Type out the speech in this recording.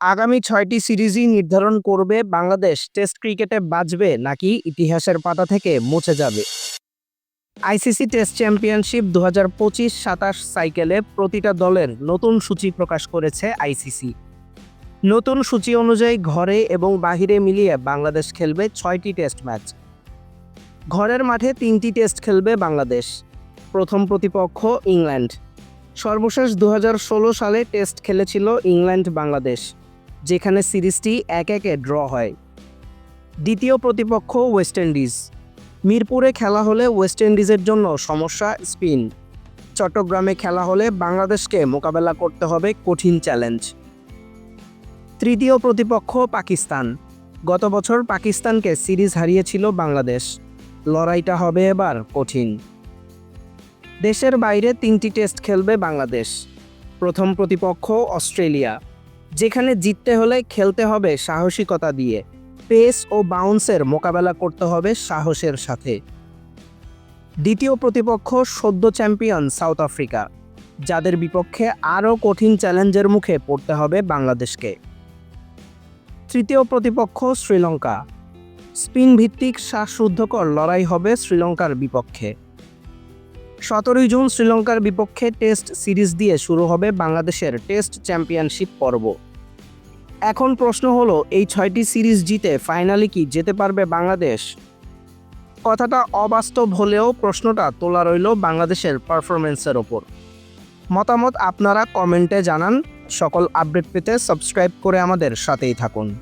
আগামী ছয়টি সিরিজই নির্ধারণ করবে বাংলাদেশ। টেস্ট ক্রিকেটে বাঁচবে নাকি ইতিহাসের পাতা থেকে মুছে যাবে? আইসিসি টেস্ট চ্যাম্পিয়নশিপ দু হাজার পঁচিশ সাতাশ সাইকেলে প্রতিটা দলের নতুন সূচি প্রকাশ করেছে আইসিসি। নতুন সূচি অনুযায়ী ঘরে এবং বাহিরে মিলিয়ে বাংলাদেশ খেলবে ছয়টি টেস্ট ম্যাচ। ঘরের মাঠে তিনটি টেস্ট খেলবে বাংলাদেশ। প্রথম প্রতিপক্ষ ইংল্যান্ড। সর্বশেষ দু হাজার ষোলো সালে টেস্ট খেলেছিল ইংল্যান্ড বাংলাদেশ যেখানে সিরিজটি এক একে ড্র হয়। দ্বিতীয় প্রতিপক্ষ ওয়েস্ট ইন্ডিজ। মিরপুরে খেলা হলে ওয়েস্ট ইন্ডিজের জন্য সমস্যা, স্পিন। চট্টগ্রামে খেলা হলে বাংলাদেশকে মোকাবেলা করতে হবে কঠিন চ্যালেঞ্জ। তৃতীয় প্রতিপক্ষ পাকিস্তান। গত বছর পাকিস্তানকে সিরিজ হারিয়েছিল বাংলাদেশ। লড়াইটা হবে এবার কঠিন। দেশের বাইরে তিনটি টেস্ট খেলবে বাংলাদেশ। প্রথম প্রতিপক্ষ অস্ট্রেলিয়া। যেখানে জিততে হলে খেলতে হবে সাহসিকতা দিয়ে। পেস ও বাউন্সের মোকাবেলা করতে হবে সাহসের সাথে। দ্বিতীয় প্রতিপক্ষ সদ্য চ্যাম্পিয়ন সাউথ আফ্রিকা, যাদের বিপক্ষে আরও কঠিন চ্যালেঞ্জের মুখে পড়তে হবে বাংলাদেশকে। তৃতীয় প্রতিপক্ষ শ্রীলঙ্কা স্পিন ভিত্তিক শ্বাসরুদ্ধকর লড়াই হবে শ্রীলঙ্কার বিপক্ষে। সতেরোই জুন শ্রীলঙ্কার বিপক্ষে টেস্ট সিরিজ দিয়ে শুরু হবে বাংলাদেশের টেস্ট চ্যাম্পিয়নশিপ পর্ব। এখন প্রশ্ন হলো, এই ছয়টি সিরিজ জিতে ফাইনালে কি যেতে পারবে বাংলাদেশ? কথাটা অবাস্তব হলেও প্রশ্নটা তোলা রইল বাংলাদেশের পারফরমেন্সের ওপর। মতামত আপনারা কমেন্টে জানান। সকল আপডেট পেতে সাবস্ক্রাইব করে আমাদের সাথেই থাকুন।